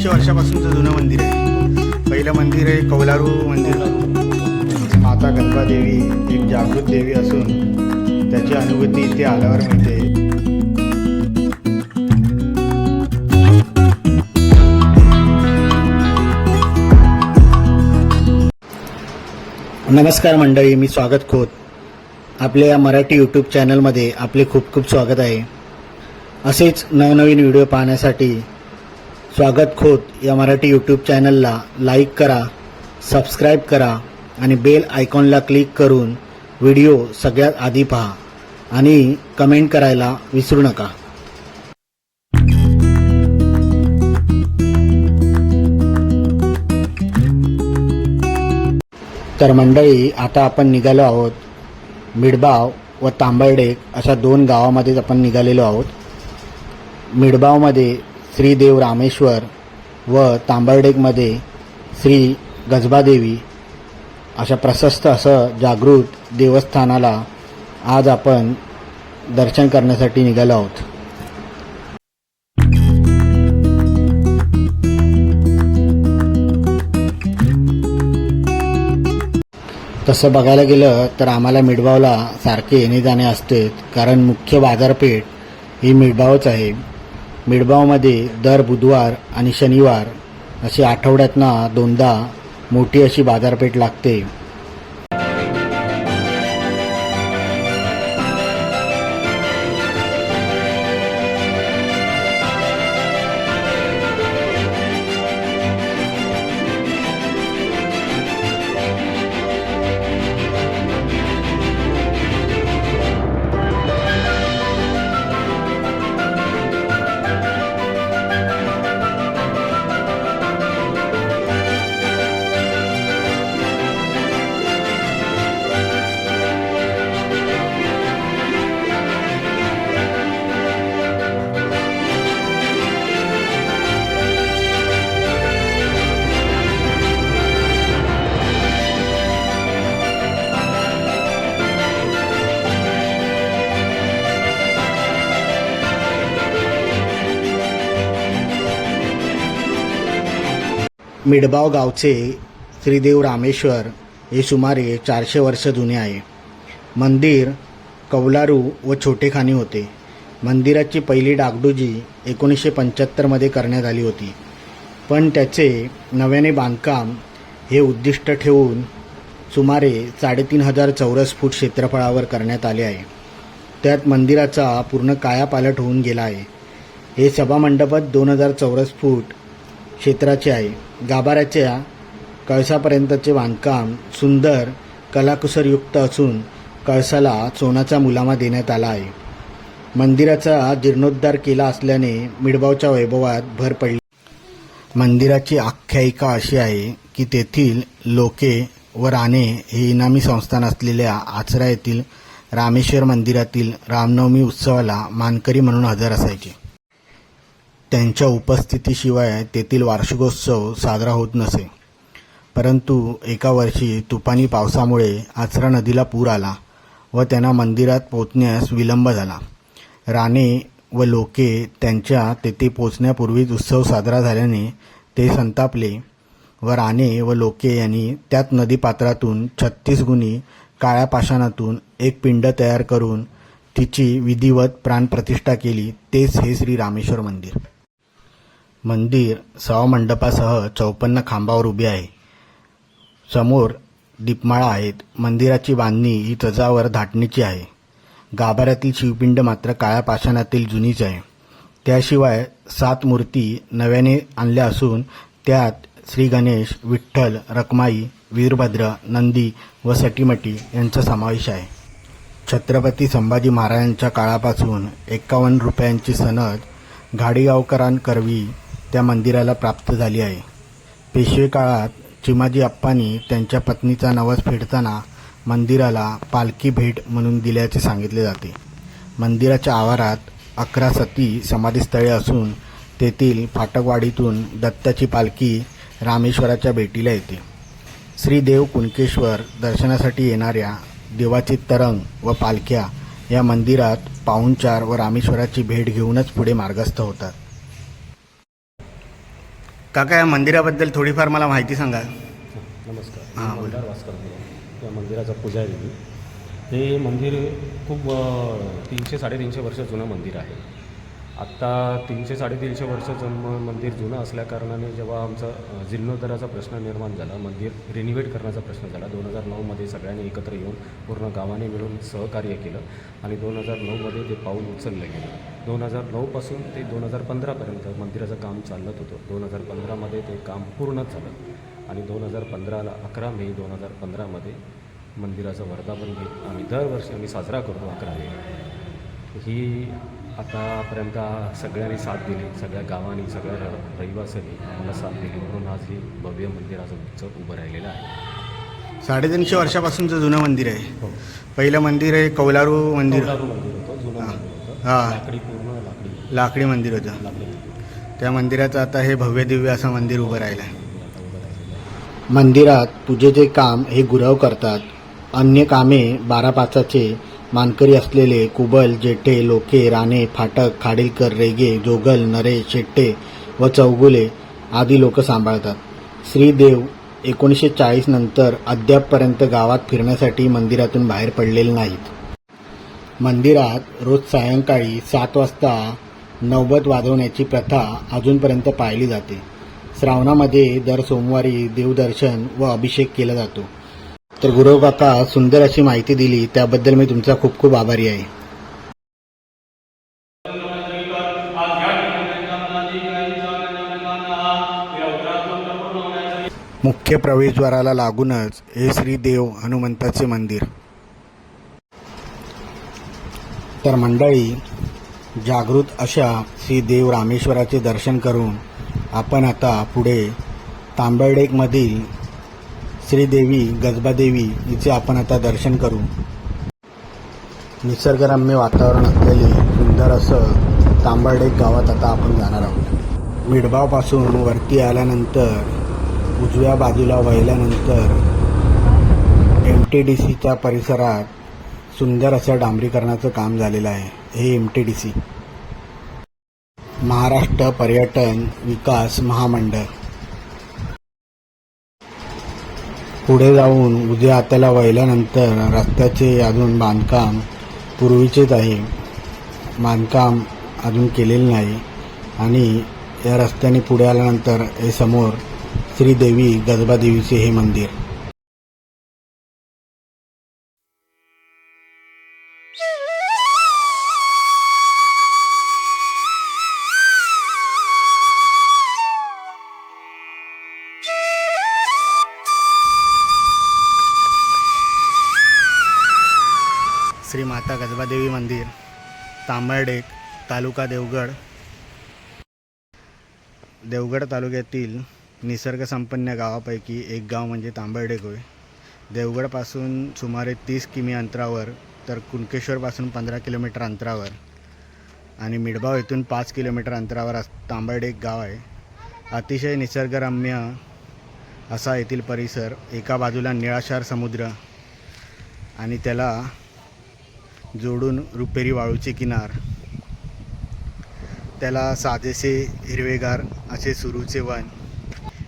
एकोणीसशे वर्षापासूनचं जुनं मंदिर आहे. पहिलं मंदिर आहे कौलारू मंदिर. माता गंगा देवी एक जागृत देवी असून त्याची अनुभूती इथे आल्यावर मिळते. नमस्कार मंडळी मी स्वागत खोत. आपल्या या मराठी यूट्यूब चॅनलमध्ये आपले खूप खूप स्वागत आहे. असेच नवनवीन व्हिडिओ पाहण्यासाठी स्वागत खोत या मराठी यूट्यूब चॅनलला लाईक करा सबस्क्राईब करा आणि बेल आयकॉनला क्लिक करून व्हिडिओ सगळ्यात आधी पहा आणि कमेंट करायला विसरू नका. तर मंडळी आता आपण निघालो आहोत मिडबाव व तांबर्डे अशा दोन गावामध्येच आपण निघालेलो आहोत. मिडबावमध्ये श्री देव रामेश्वर व तांबर्डेकमध्ये श्री गजबादेवी अशा प्रशस्त असं जागृत देवस्थानाला आज आपण दर्शन करण्यासाठी निघालो आहोत. तसं बघायला गेलं तर आम्हाला मिडबावला सारखे येणे जाणे असते कारण मुख्य बाजारपेठ ही मिडबावच आहे. मिडबावमध्ये दर बुधवार आणि शनिवार अशी आठवड्यातनं दोनदा मोठी अशी बाजारपेठ लागते. मिडबाव गावचे श्रीदेव रामेश्वर हे सुमारे चारशे वर्ष जुने आहे. मंदिर कौलारू व छोटेखानी होते. मंदिराची पहिली डागडुजी एकोणीसशे पंच्याहत्तरमध्ये करण्यात आली होती. पण त्याचे नव्याने बांधकाम हे उद्दिष्ट ठेवून सुमारे साडेतीन हजार चौरस फूट क्षेत्रफळावर करण्यात आले आहे. त्यात मंदिराचा पूर्ण कायापालट होऊन गेला आहे. हे सभामंडपात दोन हजार चौरस फूट क्षेत्राचे आहे गाभाऱ्याच्या कळसापर्यंतचे बांधकाम सुंदर कलाकुसरयुक्त असून कळसाला सोनाचा मुलामा देण्यात आला आहे. मंदिराचा जीर्णोद्धार केला असल्याने मिडबावच्या वैभवात भर पडली. मंदिराची आख्यायिका अशी आहे की तेथील लोके व राणे हे इनामी संस्थान असलेल्या आचरा येथील रामेश्वर मंदिरातील रामनवमी उत्सवाला मानकरी म्हणून हजर असायचे. त्यांच्या उपस्थितीशिवाय तेथील वार्षिकोत्सव साजरा होत नसे. परंतु एका वर्षी तुफानी पावसामुळे आचरा नदीला पूर आला व त्यांना मंदिरात पोचण्यास विलंब झाला. राणे व लोके त्यांच्या तेथे पोचण्यापूर्वीच उत्सव साजरा झाल्याने ते संतापले व राणे व लोके यांनी त्यात नदीपात्रातून छत्तीस गुणी काळ्या पाषाणातून एक पिंड तयार करून तिची विधिवत प्राणप्रतिष्ठा केली. तेच हे श्री रामेश्वर मंदिर. मंदिर सभामंडपासह चौपन्न खांबावर उभे आहे. समोर दीपमाळा आहेत. मंदिराची बांधणी ही तजावर धाटणीची आहे. गाभाऱ्यातील शिवपिंड मात्र काळ्या पाषाणातील जुनीच आहे. त्याशिवाय सात मूर्ती नव्याने आणल्या असून त्यात श्री गणेश विठ्ठल रखमाई वीरभद्र नंदी व सटीमटी यांचा समावेश आहे. छत्रपती संभाजी महाराजांच्या काळापासून एकावन्न रुपयांची सनद घाडीगावकरांकरवी त्या मंदिराला प्राप्त झाली आहे. पेशवे काळात चिमाजी अप्पांनी त्यांच्या पत्नीचा नवस फेडताना मंदिराला पालखी भेट म्हणून दिल्याचे सांगितले जाते. मंदिराच्या आवारात अकरा सती समाधीस्थळे असून तेथील फाटकवाडीतून दत्ताची पालखी रामेश्वराच्या भेटीला येते. श्रीदेव कुणकेश्वर दर्शनासाठी येणाऱ्या देवाचे तरंग व पालख्या या मंदिरात पाहुणचार व रामेश्वराची भेट घेऊनच पुढे मार्गस्थ होतात. काका या मंदिराबद्दल थोडीफार मला माहिती सांगा. नमस्कार. हां, बोला. मंदार वास्कर या मंदिराचा पुजारी मी. हे मंदिर खूप अ, तीनशे साडेतीनशे वर्ष जुनं मंदिर आहे. आत्ता तीनशे साडेतीनशे वर्ष जन्म मंदिर जुनं असल्याकारणाने जेव्हा आमचा अ, जीर्णोद्धाराचा प्रश्न निर्माण झाला मंदिर रिनिवेट करण्याचा प्रश्न झाला दोन हजार नऊमध्ये सगळ्यांनी एकत्र येऊन पूर्ण गावाने मिळून सहकार्य केलं आणि दोन हजार नऊमध्ये ते पाऊल उचललं गेलं. दोन हजार नऊपासून ते दोन हजार पंधरापर्यंत मंदिराचं काम चालत होतं. दोन हजार पंधरामध्ये ते काम पूर्णच झालं. आणि दोन हजार पंधराला अकरा मे दोन हजार पंधरामध्ये मंदिराचं वर्धापन घेत आम्ही दरवर्षी आम्ही साजरा करतो अकरा मे. ही आतापर्यंत सगळ्यांनी साथ दिली. सगळ्या गावांनी सगळ्या र- रहिवाशांनी आम्हाला साथ दिली. म्हणून आज ही भव्य मंदिराचं उत्सव उभं राहिलेलं आहे. साडेतीनशे वर्षापासूनचं जुनं मंदिर आहे. हो. पहिलं मंदिर आहे कौलारू मंदिर. कौलारू मंदिर होतं जुनं हां. लाकडी पूर्ण लाकडी. लाकडी मंदिर होतं. लाकडी. त्या मंदिराचं आता हे भव्य दिव्य असं मंदिर उभं राहिलं आहे आता उभं राहिलेलं मंदिरात पूजेचे काम हे गुरव करतात. अन्य कामे बारा पाचाचे मानकरी असलेले कुबल जेठे लोके राणे फाटक खाडीलकर रेगे जोगल नरे शेट्टे व चौगुले आदी लोक सांभाळतात. श्रीदेव एकोणीसशे चाळीस नंतर अद्यापपर्यंत गावात फिरण्यासाठी मंदिरातून बाहेर पडलेले नाहीत. मंदिरात रोज सायंकाळी सात वाजता नवबत वाजवण्याची प्रथा अजूनपर्यंत पाळली जाते. श्रावणामध्ये दर सोमवारी देवदर्शन व अभिषेक केला जातो. तर गुरु काका सुंदर अशी माहिती दिली त्याबद्दल मी तुमचा खूप खूप आभारी आहे. मुख्य प्रवेशद्वाराला लागूनच हे श्री देव हनुमंताचे मंदिर. तर मंडळी जागृत अशा श्री देव रामेश्वराचे दर्शन करून आपण आता पुढे तांबडडेकमधील श्रीदेवी गजबादेवी हिचे आपण आता दर्शन करू. निसर्गरम्य वातावरण असलेले सुंदर असं तांबडेक गावात आता आपण जाणार आहोत. मिडबावपासून वरती आल्यानंतर उजव्या बाजूला वळल्यानंतर एम टी डी सीच्या परिसरात सुंदर असं डांबरीकरणाचं काम झालेलं आहे हे M T D C Maharashtra पर्यटन विकास महामंडळ. पुढे जाऊन उद्या हाताला वळल्यानंतर रस्त्याचे अजून बांधकाम पूर्वीचेच आहे. बांधकाम अजून केलेले नाही आणि या रस्त्याने पुढे आल्यानंतर हे समोर श्रीदेवी गजबादेवीचे हे मंदिर. श्री माता गजबादेवी मंदिर तांबडेक तालुका देवगड. देवगड तालुक्यातील निसर्गसंपन्न गावापैकी एक गाव म्हणजे तांबडडेक होय. देवगडपासून सुमारे तीस किमी अंतरावर तर कुणकेश्वरपासून पंधरा किलोमीटर अंतरावर आणि मिडबाव येथून पाच किलोमीटर अंतरावर अस तांबर्डेक गाव आहे. अतिशय निसर्गरम्य असा येथील परिसर एका बाजूला निळाशार समुद्र आणि त्याला जोडून रुपेरी वाळूचे किनार. त्याला साजेसे हिरवेगार असे सुरूचे वन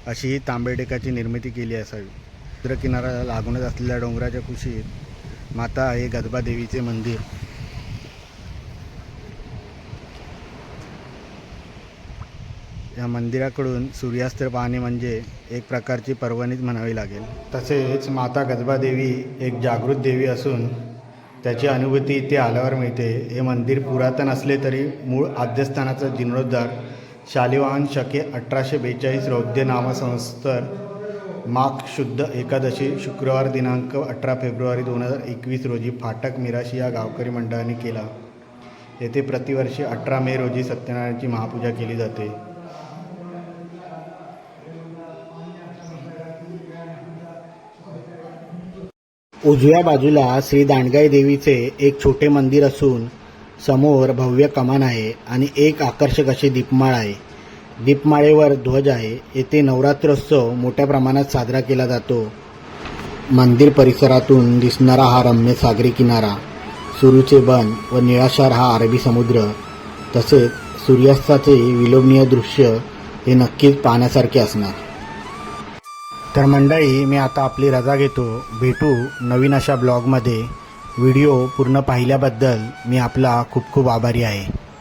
अशी ही तांबेडेकाची निर्मिती केली असावी. समुद्र किनाऱ्याला लागूनच असलेल्या डोंगराच्या कुशीत माता हे गदबादेवीचे मंदिर. या मंदिराकडून सूर्यास्त पाहणे म्हणजे एक प्रकारची पर्वणीच म्हणावी लागेल. तसेच माता गदबादेवी एक जागृत देवी असून त्याची अनुभूती इथे आल्यावर मिळते. हे मंदिर पुरातन असले तरी मूळ आद्यस्थानाचा जीर्णोद्धार शालिवाहन शके अठराशे बेचाळीस रौद्य नामसंस्तर माघ शुद्ध एकादशी शुक्रवार दिनांक अठरा फेब्रुवारी दोन हजार एकवीस रोजी फाटक मिराशी या गावकरी मंडळाने केला. येथे प्रतिवर्षी अठरा मे रोजी सत्यनारायणाची महापूजा केली जाते. उजव्या बाजूला श्री दांडगाई देवीचे एक छोटे मंदिर असून समोर भव्य कमान आहे आणि एक आकर्षक अशी दीपमाळ आहे. दीपमाळेवर ध्वज आहे. येथे नवरात्रोत्सव मोठ्या प्रमाणात साजरा केला जातो. मंदिर परिसरातून दिसणारा हा रम्य सागरी किनारा सुरूचे बन व निळाशार हा अरबी समुद्र तसेच सूर्यास्ताचे विलोभनीय दृश्य हे नक्कीच पाहण्यासारखे असणार. तर मंडळी मी आता आपली रजा घेतो. भेटू नवीन अशा ब्लॉगमध्ये. व्हिडिओ पूर्ण पाहिल्याबद्दल मी आपला खूप खूप आभारी आहे.